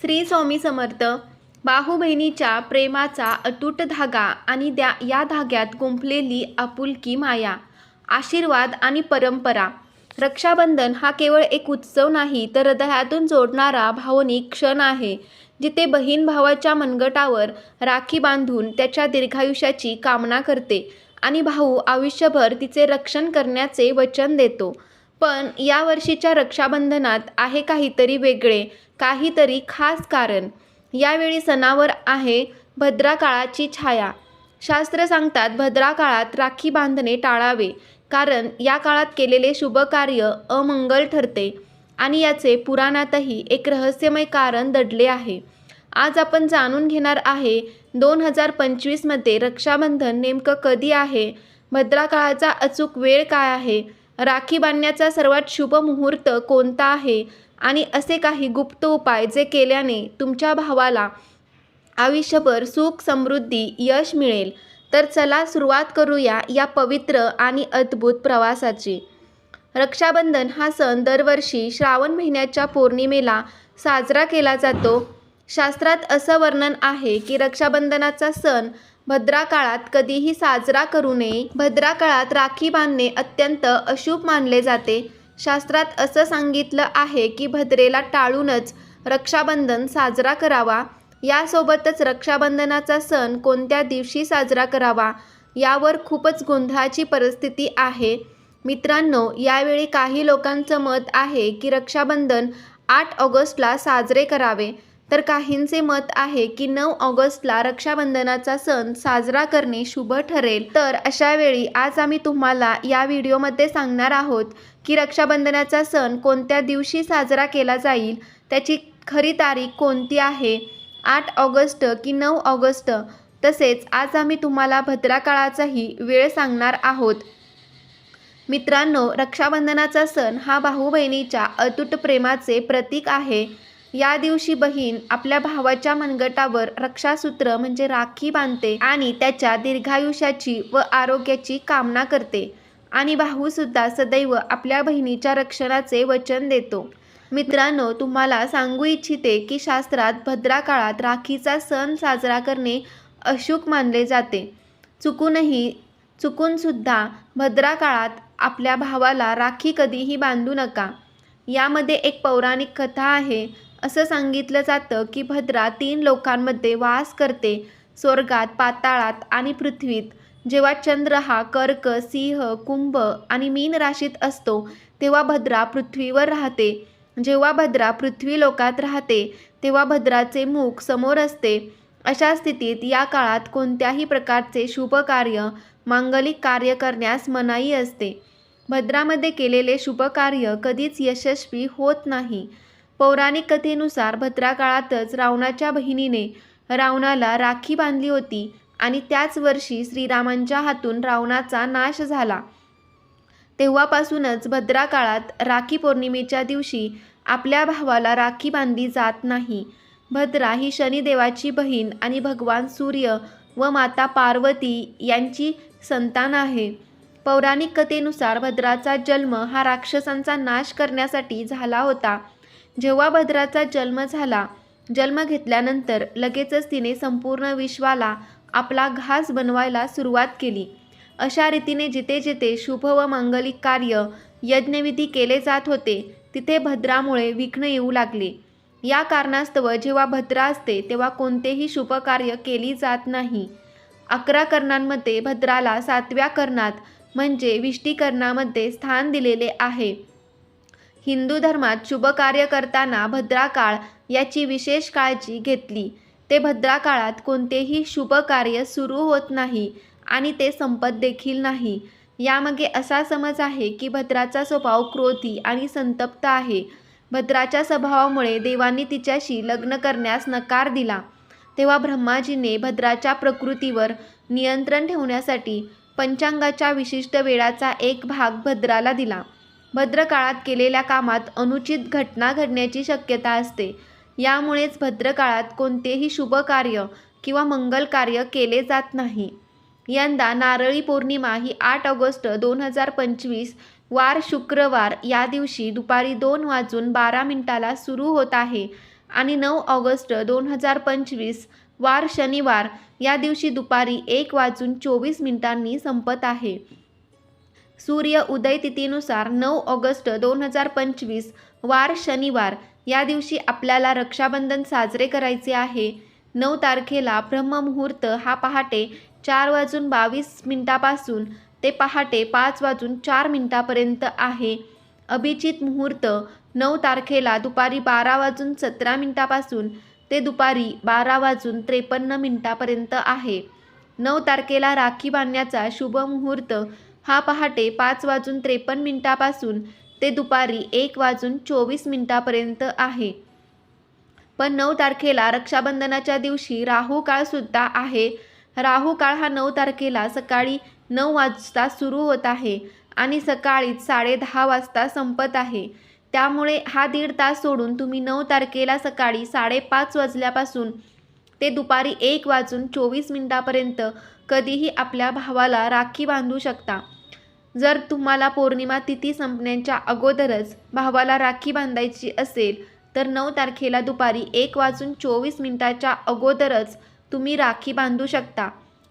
श्री स्वामी समर्थ भाऊ बहिणीच्या प्रेमाचा अतूट धागा आणि द्या या धाग्यात गुंफलेली आपुलकी माया आशीर्वाद आणि परंपरा. रक्षाबंधन हा केवळ एक उत्सव नाही तर हृदयातून जोडणारा भावनिक क्षण आहे जिथे बहीण भावाच्या मनगटावर राखी बांधून त्याच्या दीर्घायुष्याची कामना करते आणि भाऊ आयुष्यभर तिचे रक्षण करण्याचे वचन देतो. पण या वर्षीच्या रक्षाबंधनात आहे काहीतरी वेगळे काहीतरी खास कारण. यावेळी सणावर आहे भद्रा काळाची छाया. शास्त्र सांगतात भद्रा काळात राखी बांधणे टाळावे कारण या काळात केलेले शुभ कार्य अमंगल ठरते आणि याचे पुराणातही एक रहस्यमय कारण दडले आहे. आज आपण जाणून घेणार आहे दोन हजार पंचवीसमध्ये रक्षाबंधन नेमकं कधी आहे भद्रा काळाचा अचूक वेळ काय आहे राखी बांधण्याचा सर्वात शुभ मुहूर्त कोणता आहे? आणि असे काही गुप्त उपाय जे केल्याने तुमच्या भावाला आयुष्यभर सुख समृद्धी यश मिळेल. तर चला सुरुवात करूया या पवित्र आणि अद्भुत प्रवासाची. रक्षाबंधन हा सण दरवर्षी श्रावण महिन्याच्या पौर्णिमेला साजरा केला जातो. शास्त्रात असं वर्णन आहे की रक्षाबंधनाचा सण भद्रा काळात कधीही साजरा करू नये. भद्रा काळात राखी बांधणे अत्यंत अशुभ मानले जाते. शास्त्रात असं सांगितलं आहे की भद्रेला टाळूनच रक्षाबंधन साजरा करावा. यासोबतच रक्षाबंधनाचा सण कोणत्या दिवशी साजरा करावा यावर खूपच गोंधळाची परिस्थिती आहे. मित्रांनो यावेळी काही लोकांचं मत आहे की रक्षाबंधन आठ ऑगस्टला साजरे करावे. तर काहींचे मत आहे की नऊ ऑगस्टला रक्षाबंधनाचा सण साजरा करणे शुभ ठरेल. तर अशा वेळी आज आम्ही तुम्हाला या व्हिडिओमध्ये सांगणार आहोत की रक्षाबंधनाचा सण कोणत्या दिवशी साजरा केला जाईल त्याची खरी तारीख कोणती आहे आठ ऑगस्ट की नऊ ऑगस्ट. तसेच आज आम्ही तुम्हाला भद्रा काळाचाही वेळ सांगणार आहोत. मित्रांनो रक्षाबंधनाचा सण हा भाऊ बहिणीच्या अतूट प्रेमाचे प्रतीक आहे. या दिवशी बहीण आपल्या भावाच्या मनगटावर रक्षासूत्र म्हणजे राखी बांधते आणि त्याच्या दीर्घायुष्याची व आरोग्याची कामना करते. आणि भाऊसुद्धा सदैव आपल्या बहिणीच्या रक्षणाचे वचन देतो. मित्रांनो तुम्हाला सांगू इच्छिते की शास्त्रात भद्रा काळात राखीचा सण साजरा करणे अशुक मानले जाते. चुकूनही चुकूनसुद्धा भद्रा काळात आपल्या भावाला राखी कधीही बांधू नका. यामध्ये एक पौराणिक कथा आहे. असं सांगितलं जातं की भद्रा तीन लोकांमध्ये वास करते. स्वर्गात पाताळात आणि पृथ्वीत. जेव्हा चंद्र हा कर्क सिंह कुंभ आणि मीन राशीत असतो तेव्हा भद्रा पृथ्वीवर राहते. जेव्हा भद्रा पृथ्वी लोकात राहते तेव्हा भद्राचे मुख समोर असते. अशा स्थितीत या काळात कोणत्याही प्रकारचे शुभ कार्य मांगलिक कार्य करण्यास मनाई असते. भद्रामध्ये केलेले शुभ कार्य कधीच यशस्वी होत नाही. पौराणिक कथेनुसार भद्राकाळातच रावणाच्या बहिणीने रावणाला राखी बांधली होती आणि त्याच वर्षी श्रीरामांच्या हातून रावणाचा नाश झाला. तेव्हापासूनच भद्राकाळात राखी पौर्णिमेच्या दिवशी आपल्या भावाला राखी बांधली जात नाही. भद्रा ही शनिदेवाची बहीण आणि भगवान सूर्य व माता पार्वती यांची संतान आहे. पौराणिक कथेनुसार भद्राचा जन्म हा राक्षसांचा नाश करण्यासाठी झाला होता. जेव्हा भद्राचा जन्म झाला जन्म घेतल्यानंतर लगेचच तिने संपूर्ण विश्वाला आपला घास बनवायला सुरुवात केली. अशा रीतीने जिथे जिथे शुभ व मांगलिक कार्य यज्ञविधी केले जात होते तिथे भद्रामुळे विघ्न येऊ लागले. या कारणास्तव जेव्हा भद्रा असते तेव्हा कोणतेही शुभ कार्य केली जात नाही. अकरा कर्णांमध्ये भद्राला सातव्या कर्णात म्हणजे विष्टीकरणामध्ये स्थान दिलेले आहे. हिंदू धर्मात शुभकार्य करताना भद्राकाळ याची विशेष काळजी घेतली. ते भद्राकाळात कोणतेही शुभ कार्य सुरू होत नाही आणि ते संपत देखील नाही. यामागे असा समज आहे की भद्राचा स्वभाव क्रोधी आणि संतप्त आहे. भद्राच्या स्वभावामुळे देवांनी तिच्याशी लग्न करण्यास नकार दिला. तेव्हा ब्रह्माजीने भद्राच्या प्रकृतीवर नियंत्रण ठेवण्यासाठी पंचांगाच्या विशिष्ट वेळाचा एक भाग भद्राला दिला. भद्रकाळात केलेल्या कामात अनुचित घटना घडण्याची शक्यता असते. यामुळेच भद्रकाळात कोणतेही शुभ कार्य किंवा मंगल कार्य केले जात नाही. यंदा नारळी पौर्णिमा ही आठ ऑगस्ट दोन हजार पंचवीस वार शुक्रवार या दिवशी दुपारी दोन वाजून बारा मिनिटाला सुरू होत आहे आणि नऊ ऑगस्ट दोन हजार पंचवीस वार शनिवार या दिवशी दुपारी एक वाजून चोवीस मिनिटांनी संपत आहे. सूर्य उदय तिथीनुसार नऊ ऑगस्ट दोन हजार पंचवीस वार शनिवार या दिवशी आपल्याला रक्षाबंधन साजरे करायचे आहे. नऊ तारखेला ब्रह्ममुहूर्त हा पहाटे चार वाजून बावीस मिनिटापासून ते पहाटे पाच वाजून चार मिनिटापर्यंत आहे. अभिजित मुहूर्त नऊ तारखेला दुपारी बारा वाजून सतरा मिनिटापासून ते दुपारी बारा वाजून त्रेपन्न मिनिटापर्यंत आहे. नऊ तारखेला राखी बांधण्याचा शुभ मुहूर्त हा पहाटे पाच वाजून त्रेपन्न मिनिटापासून ते दुपारी एक वाजून चोवीस मिनिटापर्यंत आहे. पण नऊ तारखेला रक्षाबंधनाच्या दिवशी राहू काळसुद्धा आहे. राहू काळ हा नऊ तारखेला सकाळी नऊ वाजता सुरू होत आहे आणि सकाळीच साडे दहा वाजता संपत आहे. त्यामुळे हा दीड तास सोडून तुम्ही नऊ तारखेला सकाळी साडेपाच वाजल्यापासून ते दुपारी एक वाजून चोवीस मिनिटापर्यंत कधीही आपल्या भावाला राखी बांधू शकता. जर तुम्हाला पौर्णिमा तिथी संपण्याच्या अगोदरच भावाला राखी बांधायची असेल तर नऊ तारखेला दुपारी एक वाजून चोवीस मिनिटाच्या अगोदरच तुम्ही राखी बांधू शकता.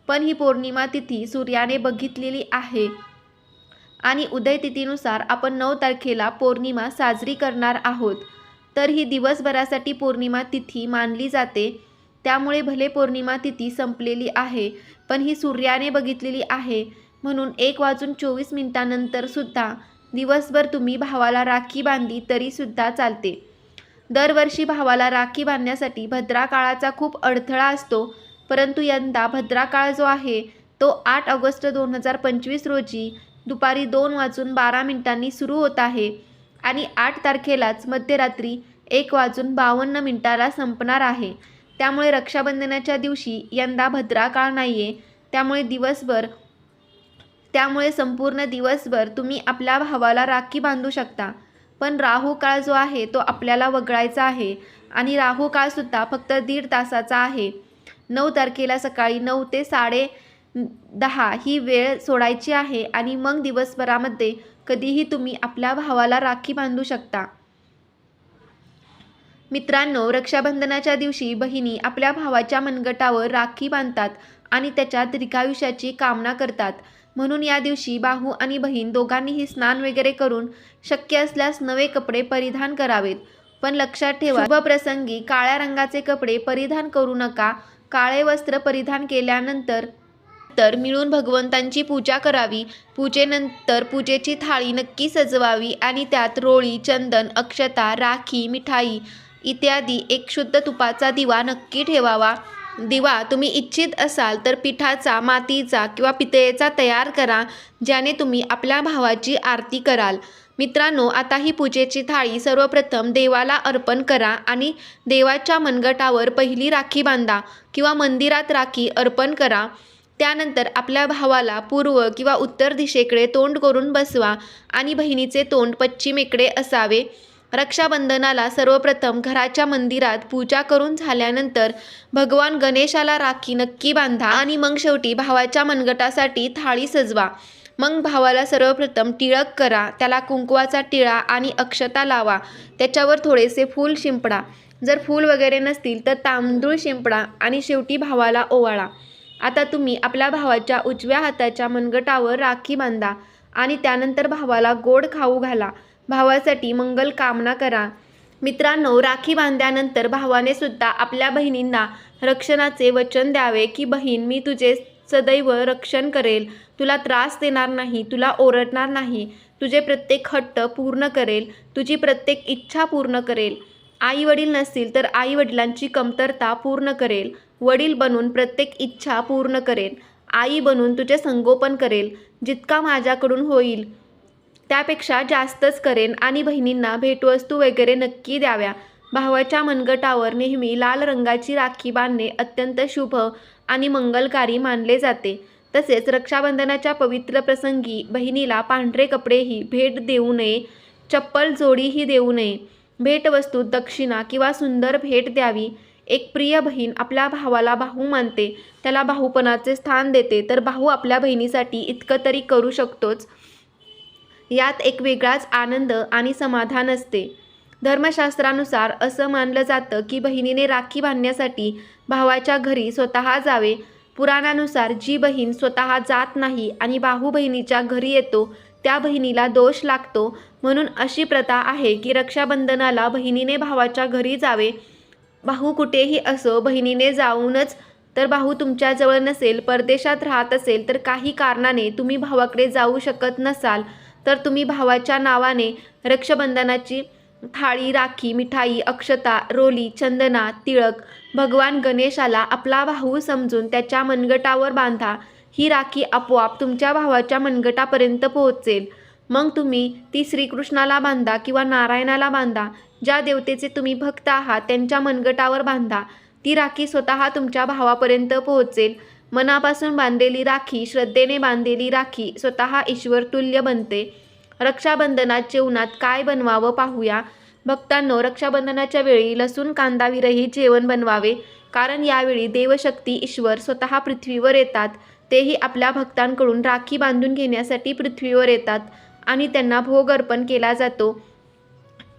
पण ही पौर्णिमा तिथी सूर्याने बघितलेली आहे. आणि उदय तिथीनुसार आपण नऊ तारखेला पौर्णिमा साजरी करणार आहोत. तर ही दिवसभरासाठी पौर्णिमा तिथी मानली जाते. त्यामुळे भले पौर्णिमा तिथी संपलेली आहे पण ही सूर्याने बघितलेली आहे. म्हणून एक वाजून चोवीस मिनिटानंतर सुद्धा दिवसभर तुम्ही भावाला राखी बांधली तरीसुद्धा चालते. दरवर्षी भावाला राखी बांधण्यासाठी भद्रा काळाचा खूप अडथळा असतो परंतु यंदा भद्रा काळ जो आहे तो आठ ऑगस्ट दोन हजार पंचवीस रोजी दुपारी दोन वाजून बारा मिनिटांनी सुरू होत आहे आणि आठ तारखेलाच मध्यरात्री एक वाजून बावन्न मिनिटाला संपणार आहे. त्यामुळे रक्षाबंधनाच्या दिवशी यंदा भद्रा काळ नाही आहे त्यामुळे दिवसभर त्यामुळे संपूर्ण दिवसभर तुम्ही आपल्या भावाला राखी बांधू शकता. पण राहू काळ जो आहे तो आपल्याला वगळायचा आहे. आणि राहू काळसुद्धा फक्त दीड तासाचा आहे. नऊ तारखेला सकाळी नऊ ते साडे दहा ही वेळ सोडायची आहे आणि मग दिवसभरामध्ये कधीही तुम्ही आपल्या भावाला राखी बांधू शकता. मित्रांनो रक्षाबंधनाच्या दिवशी बहिणी आपल्या भावाच्या मनगटावर राखी बांधतात आणि त्याच्या दीर्घायुष्याची कामना करतात. म्हणून या दिवशी बाहू आणि बहीण दोघांनीही स्नान वगैरे करून शक्य असल्यास नवे कपडे परिधान करावेत. पण लक्षात ठेवा शुभ प्रसंगी काळ्या रंगाचे कपडे परिधान करू नका. काळे वस्त्र परिधान केल्यानंतर तर मिळून भगवंतांची पूजा करावी. पूजेनंतर पूजेची थाळी नक्की सजवावी आणि त्यात रोळी चंदन अक्षता राखी मिठाई इत्यादी एक शुद्ध तुपाचा दिवा नक्की ठेवावा. दिवा तुम्ही इच्छित असाल तर पिठाचा मातीचा किंवा पितळेचा तयार करा ज्याने तुम्ही आपल्या भावाची आरती कराल. मित्रांनो आता ही पूजेची थाळी सर्वप्रथम देवाला अर्पण करा आणि देवाच्या मनगटावर पहिली राखी बांधा किंवा मंदिरात राखी अर्पण करा. त्यानंतर आपल्या भावाला पूर्व किंवा उत्तर दिशेकडे तोंड करून बसवा आणि बहिणीचे तोंड पश्चिमेकडे असावे. रक्षाबंधनाला सर्वप्रथम घराच्या मंदिरात पूजा करून झाल्यानंतर भगवान गणेशाला राखी नक्की बांधा आणि मग शेवटी भावाच्या मनगटासाठी थाळी सजवा. मग भावाला सर्वप्रथम टिळक करा त्याला कुंकवाचा टिळा आणि अक्षता लावा त्याच्यावर थोडेसे फूल शिंपडा. जर फूल वगैरे नसतील तर तांदूळ शिंपडा आणि शेवटी भावाला ओवाळा. आता तुम्ही आपल्या भावाच्या उजव्या हाताच्या मनगटावर राखी बांधा आणि त्यानंतर भावाला गोड खाऊ घाला. भावासाठी मंगल कामना करा. मित्रांनो राखी बांधल्यानंतर भावाने सुद्धा आपल्या बहिणींना रक्षणाचे वचन द्यावे की बहीण मी तुझे सदैव रक्षण करेल. तुला त्रास देणार नाही तुला ओरडणार नाही. तुझे प्रत्येक हट्ट पूर्ण करेल. तुझी प्रत्येक इच्छा पूर्ण करेल. आई वडील नसतील तर आई वडिलांची कमतरता पूर्ण करेल. वडील बनून प्रत्येक इच्छा पूर्ण करेल. आई बनून तुझे संगोपन करेल. जितका माझ्याकडून होईल त्यापेक्षा जास्तच करेन आणि बहिणींना भेटवस्तू वगैरे नक्की द्याव्या. भावाच्या मनगटावर नेहमी लाल रंगाची राखी बांधणे अत्यंत शुभ आणि मंगलकारी मानले जाते. तसेच रक्षाबंधनाच्या पवित्र प्रसंगी बहिणीला पांढरे कपडेही भेट देऊ नये चप्पल जोडीही देऊ नये. भेटवस्तू दक्षिणा किंवा सुंदर भेट द्यावी. एक प्रिय बहीण आपल्या भावाला भाऊ मानते त्याला भाऊपणाचे स्थान देते तर भाऊ आपल्या बहिणीसाठी इतकं तरी करू शकतोच. यात एक वेगळाच आनंद आणि समाधान असते. धर्मशास्त्रानुसार असं मानलं जातं की बहिणीने राखी बांधण्यासाठी भावाच्या घरी स्वतः जावे. पुराणानुसार जी बहीण स्वतः जात नाही आणि भाऊ बहिणीच्या घरी येतो त्या बहिणीला दोष लागतो. म्हणून अशी प्रथा आहे की रक्षाबंधनाला बहिणीने भावाच्या घरी जावे. भाऊ कुठेही असो बहिणीने जाऊनच तर भाऊ तुमच्याजवळ नसेल परदेशात राहत असेल तर काही कारणाने तुम्ही भावाकडे जाऊ शकत नसाल. तर तुम्ही भावाच्या नावाने रक्षाबंधनाची थाळी राखी मिठाई अक्षता रोली चंदना तिळक भगवान गणेशाला आपला भाऊ समजून त्याच्या मनगटावर बांधा. ही राखी आपोआप तुमच्या भावाच्या मनगटापर्यंत पोहोचेल. मग तुम्ही ती श्रीकृष्णाला बांधा किंवा नारायणाला बांधा. ज्या देवतेचे तुम्ही भक्त आहात त्यांच्या मनगटावर बांधा. ती राखी स्वतः तुमच्या भावापर्यंत पोहोचेल. मनापासून बांधलेली राखी श्रद्धेने बांधलेली राखी स्वतः ईश्वर तुल्य बनते. रक्षाबंधनात जेवणात काय बनवावं पाहूया. भक्तांनो रक्षाबंधनाच्या वेळी लसूण कांदाविरही जेवण बनवावे. कारण यावेळी देवशक्ती ईश्वर स्वतः पृथ्वीवर येतात. तेही आपल्या भक्तांकडून राखी बांधून घेण्यासाठी पृथ्वीवर येतात आणि त्यांना भोग अर्पण केला जातो.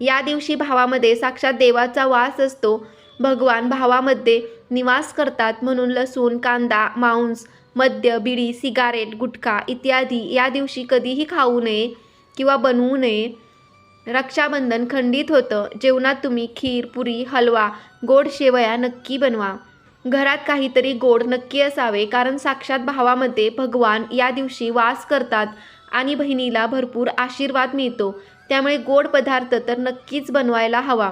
या दिवशी भावामध्ये साक्षात देवाचा वास असतो. भगवान भावामध्ये निवास करतात म्हणून लसूण कांदा मांस मद्य बिडी सिगारेट गुटखा इत्यादी या दिवशी कधीही खाऊ नये किंवा बनवू नये. रक्षाबंधन खंडित होतं. जेवणात तुम्ही खीर पुरी हलवा गोड शेवया नक्की बनवा. घरात काहीतरी गोड नक्की असावे कारण साक्षात भावामध्ये भगवान या दिवशी वास करतात आणि बहिणीला भरपूर आशीर्वाद मिळतो. त्यामुळे गोड पदार्थ तर नक्कीच बनवायला हवा.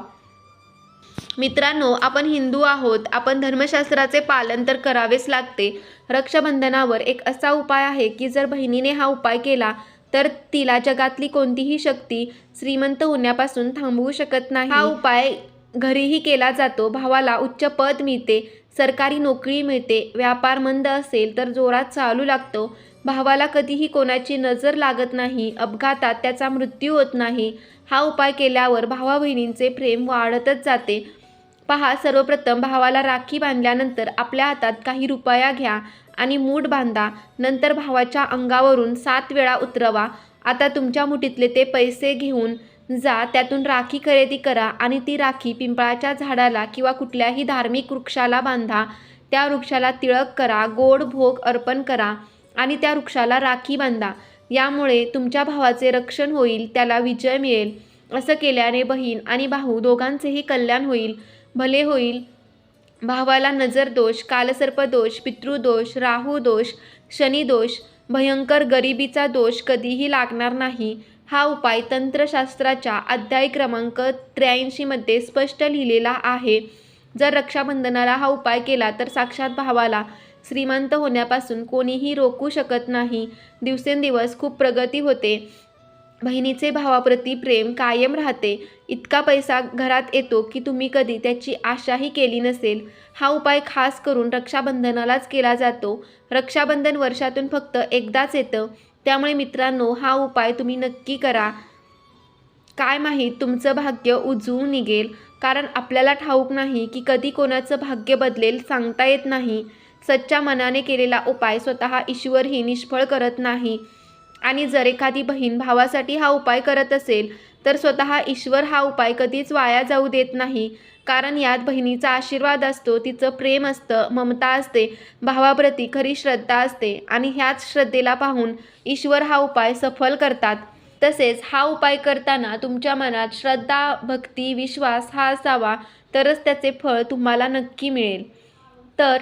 मित्रांनो आपण हिंदू आहोत. आपण धर्मशास्त्राचे पालन तर करावेच लागते. रक्षाबंधनावर एक असा उपाय आहे की जर बहिणीने हा उपाय केला तर तिला जगातली कोणतीही शक्ती श्रीमंत होण्यापासून थांबवू शकत नाही. हा उपाय घरीही केला जातो. भावाला उच्च पद मिळते सरकारी नोकरी मिळते व्यापार मंद असेल तर जोरात चालू लागतो. भावाला कधीही कोणाची नजर लागत नाही अपघातात त्याचा मृत्यू होत नाही. हा उपाय केल्यावर भावा बहिणींचे प्रेम वाढतच जाते. पहा सर्वप्रथम भावाला राखी बांधल्यानंतर आपल्या हातात काही रुपया घ्या आणि मूठ बांधा. नंतर भावाच्या अंगावरून सात वेळा उतरवा. आता तुमच्या मुठीतले ते पैसे घेऊन जा त्यातून राखी खरेदी करा आणि ती राखी पिंपळाच्या झाडाला किंवा कुठल्याही धार्मिक वृक्षाला बांधा. त्या वृक्षाला तिळक करा गोड भोग अर्पण करा. आणि त्या वृक्षाला राखी बांधा. यामुळे तुमच्या भावाचे रक्षण होईल त्याला विजय मिळेल असं केल्याने बहीण आणि भाऊ दोघांचेही कल्याण होईल भले होईल. भावाला नजरदोष कालसर्पदोष पितृदोष राहूदोष शनिदोष भयंकर गरिबीचा दोष कधीही लागणार नाही. हा उपाय तंत्रशास्त्राच्या अध्याय क्रमांक त्र्याऐंशीमध्ये स्पष्ट लिहिलेला आहे. जर रक्षाबंधनाला हा उपाय केला तर साक्षात भावाला श्रीमंत होण्यापासून कोणीही रोखू शकत नाही. दिवसेंदिवस खूप प्रगती होते. बहिणीचे भावाप्रती प्रेम कायम राहते. इतका पैसा घरात येतो की तुम्ही कधी त्याची आशाही केली नसेल. हा उपाय खास करून रक्षाबंधनालाच केला जातो. रक्षाबंधन वर्षातून फक्त एकदाच येतं. त्यामुळे मित्रांनो हा उपाय तुम्ही नक्की करा. काय माहीत तुमचं भाग्य उजवून निघेल. कारण आपल्याला ठाऊक नाही की कधी कोणाचं भाग्य बदलेल सांगता येत नाही. सच्च्या मनाने केलेला उपाय स्वतः ईश्वरही निष्फळ करत नाही. आणि जर एखादी बहीण भावासाठी हा उपाय करत असेल तर स्वतः ईश्वर हा उपाय कधीच वाया जाऊ देत नाही. कारण यात बहिणीचा आशीर्वाद असतो तिचं प्रेम असतं ममता असते भावाप्रती खरी श्रद्धा असते. आणि ह्याच श्रद्धेला पाहून ईश्वर हा उपाय सफल करतात. तसेच हा उपाय करताना तुमच्या मनात श्रद्धा भक्ती विश्वास हा असावा तरच त्याचे फळ तुम्हाला नक्की मिळेल. तर